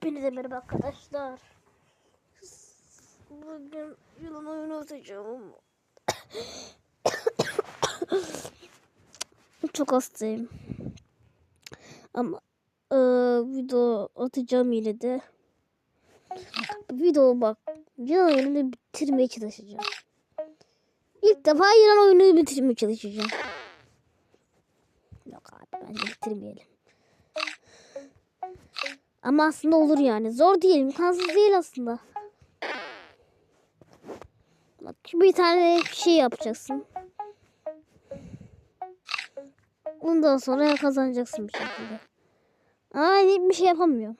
Hepinize merhaba arkadaşlar. Bugün yılan oyunu atacağım. Çok hastayım. Ama e, video atacağım yine de. Video bak. Yılan oyununu bitirmeye çalışacağım. İlk defa yılan oyunu bitirmeye çalışacağım. Yok abi bence bitirmeyelim. Ama aslında olur yani. Zor değil, imkansız değil aslında. Bak bir tane şey yapacaksın. Ondan sonra kazanacaksın bir şekilde. Ama hiçbir şey yapamıyorum.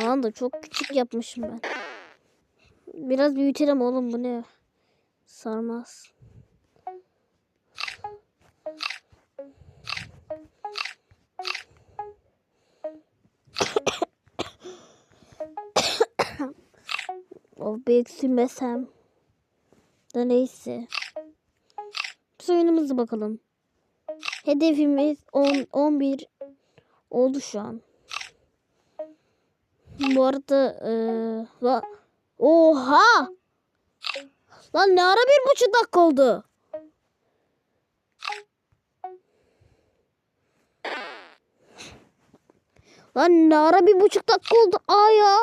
Aman da çok küçük yapmışım ben. Biraz büyütelim oğlum bu ne? Sarmaz. o büyüksünmesem. Da neyse. Biz oyunumuza bakalım. Hedefimiz 10, 11 oldu şu an. Bu arada la- Oha! Lan ne ara bir buçuk dakika oldu? Lan ne ara bir buçuk dakika oldu? Aa ya.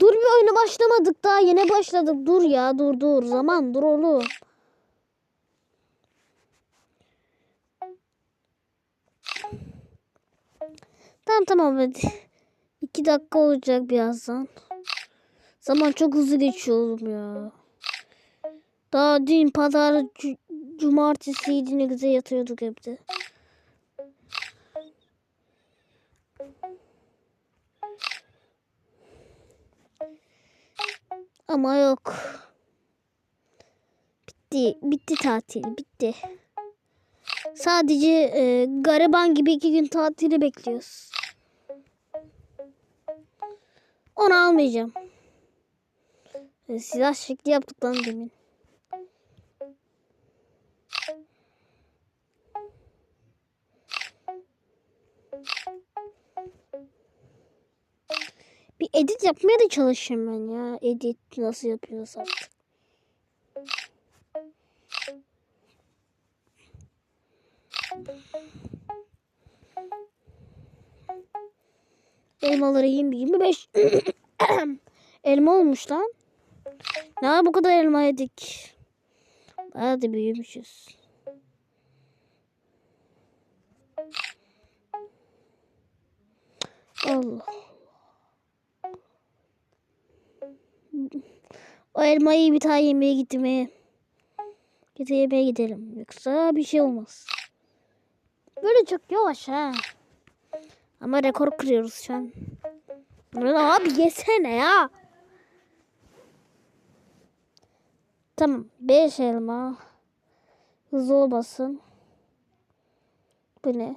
Dur bir oyuna başlamadık daha yeni başladık. Dur ya dur dur zaman dur oğlum. Tamam tamam hadi. İki dakika olacak birazdan. Zaman çok hızlı geçiyor oğlum ya. Daha dün pazar cu- cumartesiydi ne güzel yatıyorduk evde. Ama yok. Bitti. Bitti tatil. Bitti. Sadece e, gariban gibi iki gün tatili bekliyoruz. Onu almayacağım. E, Silah şekli yaptık lan demin. Edit yapmaya da çalışayım ben ya. Edit nasıl yapıyoruz artık. Elmaları yiyeyim. 25 elma olmuş lan. Ne bu kadar elma yedik. Bayağı büyümüşüz. Allah. O elmayı bir tane yemeye gitmeye. Git yemeğe gidelim. Yoksa bir şey olmaz. Böyle çok yavaş ha. Ama rekor kırıyoruz şu an. Lan abi yesene ya. Tamam. 5 elma. Hızlı olmasın. Bu ne?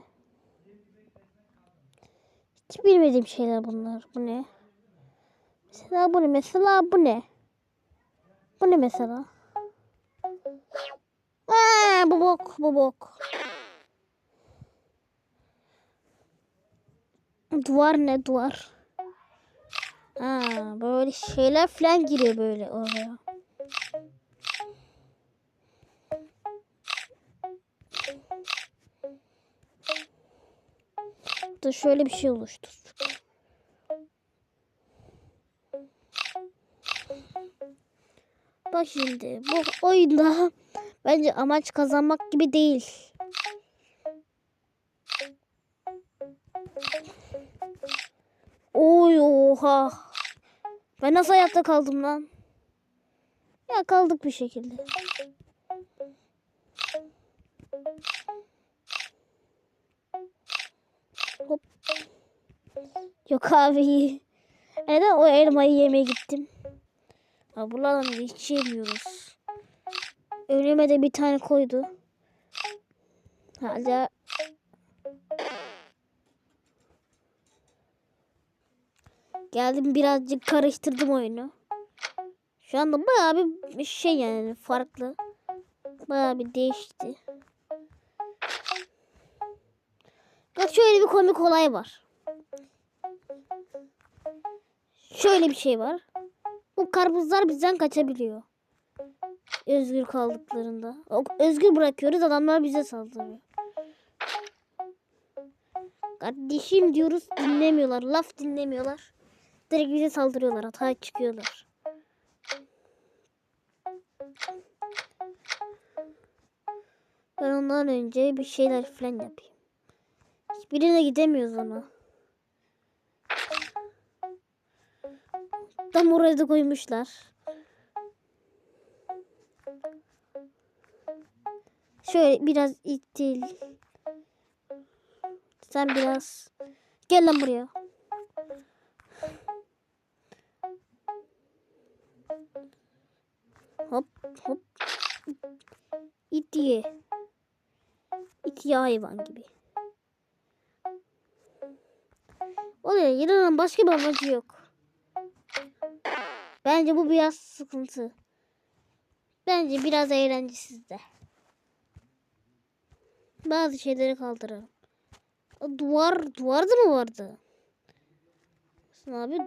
Hiç bilmediğim şeyler bunlar. Bu ne? Mesela bu ne? Mesela bu ne? Bu ne mesela? Aa, bu bok, bu bok. Duvar ne duvar? Ha, böyle şeyler falan giriyor böyle oraya. Da şöyle bir şey oluştur. Bak şimdi bu oyunda bence amaç kazanmak gibi değil. Oy oha. Ben nasıl hayatta kaldım lan? Ya kaldık bir şekilde. Hop. Yok abi. Neden o elmayı yemeye gittim? Ha buradan hiç yemiyoruz. Önüme de bir tane koydu. Hala Geldim birazcık karıştırdım oyunu. Şu anda bayağı bir şey yani farklı. Bayağı bir değişti. Bak şöyle bir komik olay var. Şöyle bir şey var. Bu karpuzlar bizden kaçabiliyor. Özgür kaldıklarında. Özgür bırakıyoruz adamlar bize saldırıyor. Kardeşim diyoruz dinlemiyorlar. Laf dinlemiyorlar. Direkt bize saldırıyorlar. Hata çıkıyorlar. Ben ondan önce bir şeyler falan yapayım. Hiçbirine gidemiyoruz ama. Tam oraya da koymuşlar. Şöyle biraz itil. Sen biraz. Gel lan buraya. Hop hop. İt ye. İt ye hayvan gibi. Oluyor. Yılanın başka bir amacı yok. Bence bu biraz sıkıntı. Bence biraz eğlencesiz de. Bazı şeyleri kaldıralım. Duvar, duvarda mı vardı? Hasan abi.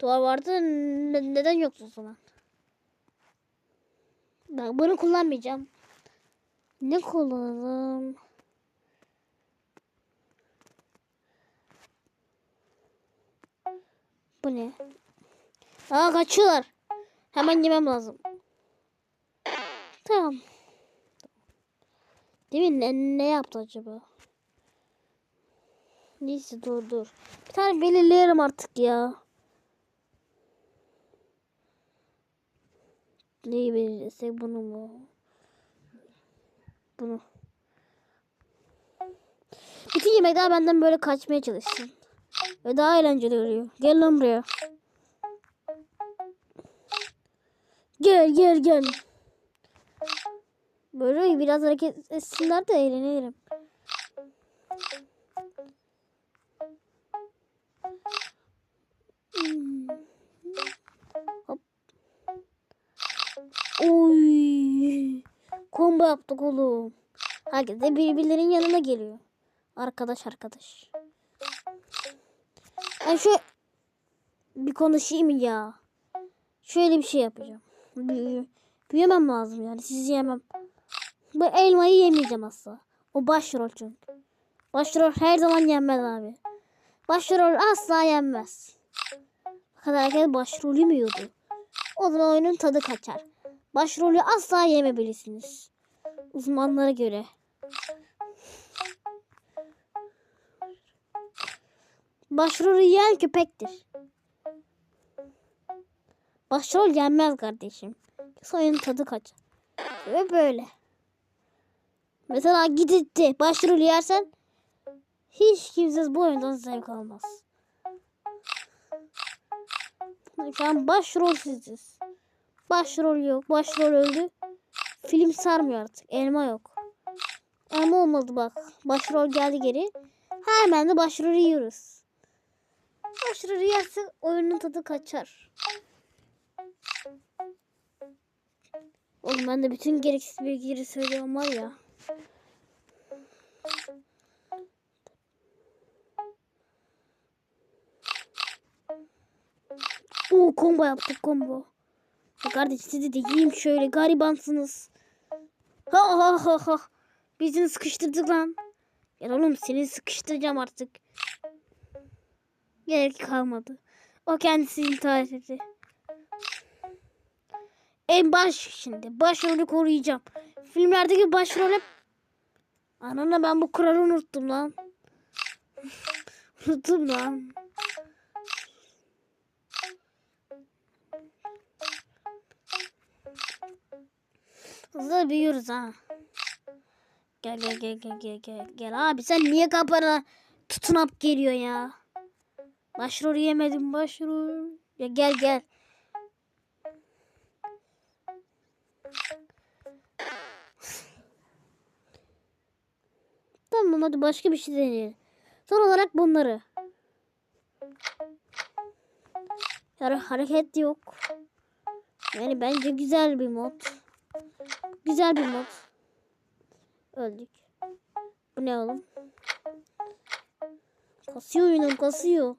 Duvar vardı. ne- neden yoktu o zaman? Ben bunu kullanmayacağım. Ne kullanalım? Bu ne? Aa kaçıyorlar. Hemen yemem lazım. Tamam. Mi? Ne, ne yaptı acaba? Neyse dur dur. Bir tane belirleyelim artık ya. Neyi belirlesek bunu mu? Bunu. Bütün yemekler benden böyle kaçmaya çalışsın. Ve daha eğlenceli oluyor. Gel lan buraya. Gel gel gel. Böyle biraz hareket etsinler de eğlenelim. Hop. Oy. Combo yaptık oğlum. Herkes de birbirlerinin yanına geliyor. Arkadaş arkadaş. Ben şu bir konuşayım ya. Şöyle bir şey yapacağım. Büyü, büyümem lazım yani. Sizi yemem. Bu elmayı yemeyeceğim asla. O başrol çünkü. Başrol her zaman yenmez abi. Başrol asla yenmez. Kadar herkes başrolü mü yiyordu? O zaman oyunun tadı kaçar. Başrolü asla yememelisiniz. Uzmanlara göre. Başrolü yiyen köpektir. Başrol yenmez kardeşim. Oyunun tadı kaçar. Ve böyle. Mesela giditti başrol yersen hiç kimse bu oyundan zevk almaz. Şu an başrol siziz. Başrol yok. Başrol öldü. Film sarmıyor artık. Elma yok. Elma olmadı bak. Başrol geldi geri. Hemen de başrolü yiyoruz. Başrolü yersek oyunun tadı kaçar. Oğlum ben de bütün gereksiz bilgileri söylüyorum var ya. Oo combo yaptık combo. Ya kardeş sizi de yiyeyim şöyle garibansınız. Ha ha ha ha. Bizi sıkıştırdık lan. Gel oğlum seni sıkıştıracağım artık. Gerek kalmadı. O kendisi intihar etti. En baş şimdi. Başrolü koruyacağım. Filmlerdeki başrol hep... Anana ben bu kuralı unuttum lan. unuttum lan. Hızlı büyüyoruz ha. Gel gel gel gel gel gel. Abi sen niye kapana tutunup geliyor ya? Başrol yemedim başrol. Ya gel gel. Tamam hadi başka bir şey deneyelim. Son olarak bunları. Yani hareket yok. Yani bence güzel bir mod. Güzel bir mod. Öldük. Bu ne oğlum? Kasıyor oyunum kasıyor.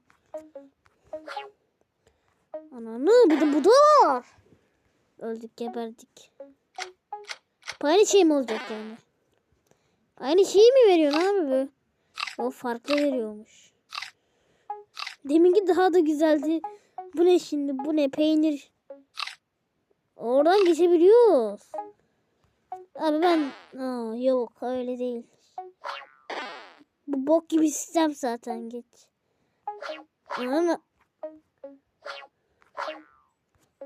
Ananı bir de bu da var. Öldük geberdik. Aynı şey mi olacak yani? Aynı şeyi mi veriyorsun abi bu? O farklı veriyormuş. Deminki daha da güzeldi. Bu ne şimdi? Bu ne? Peynir. Oradan geçebiliyoruz. Abi ben... Aa, yok öyle değil. Bu bok gibi sistem zaten geç. Ana.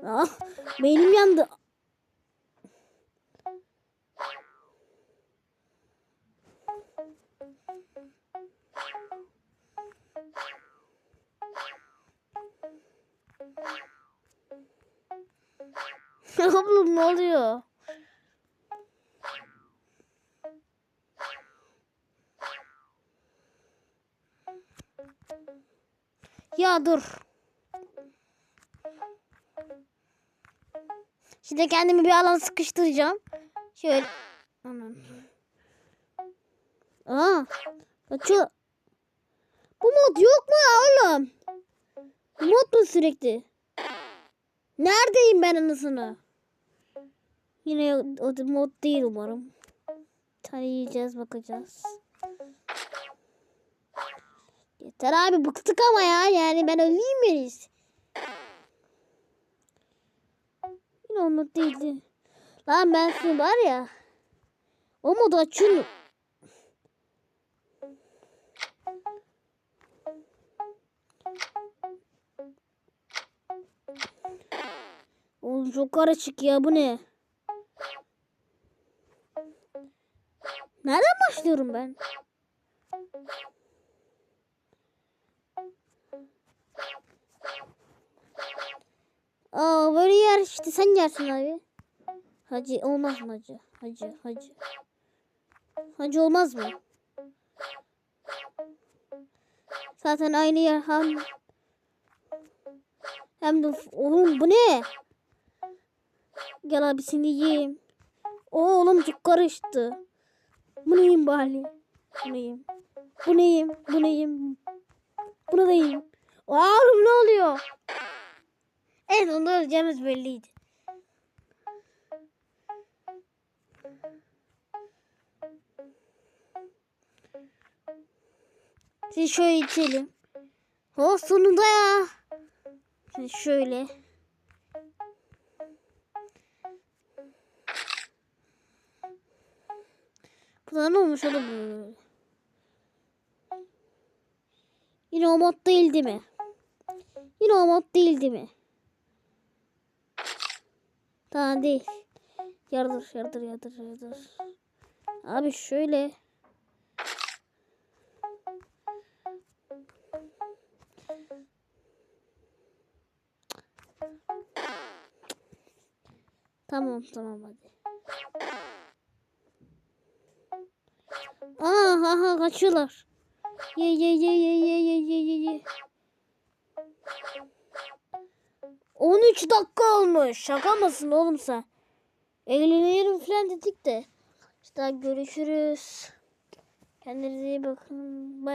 Ah, beynim yandı. Oğlum ne oluyor? Ya dur. Şimdi kendimi bir alan sıkıştıracağım. Şöyle. Aman. Aa. Kaçıyor. Bu mod yok mu oğlum? Mod mu sürekli? Neredeyim ben anasını? Yine o mod değil umarım. Tarayacağız bakacağız. Yeter abi bıktık ama ya. Yani ben öleyim miyiz? Yine o mod değildi. Lan ben şimdi var ya. O modu açıyorum. Oğlum çok karışık ya bu ne? Nereden başlıyorum ben? İşte sen yersin abi. Hacı olmaz mı hacı? Hacı hacı. Hacı olmaz mı? Zaten aynı yer hem hem de oğlum bu ne? Gel abi seni yiyeyim. Oğlum çok karıştı. Bu neyim bari? Bu neyim? Bu neyim? Bu neyim? Bunu da yiyeyim. Oğlum ne oluyor? Evet onda öleceğimiz belliydi. Şimdi şöyle içelim. Oh sonunda ya. Şimdi şöyle. Bu da ne olmuş oğlum? Yine o mod değil mi? Yine o mod değil mi? Daha değil. Yardır yardır yardır yardır. Abi şöyle. Tamam tamam hadi. Aha aha kaçıyorlar. Ye ye ye ye ye ye ye ye. 13 dakika olmuş. Şaka mısın oğlum sen? Eğleniyorum falan dedik de. İşte görüşürüz. Kendinize iyi bakın. Bye.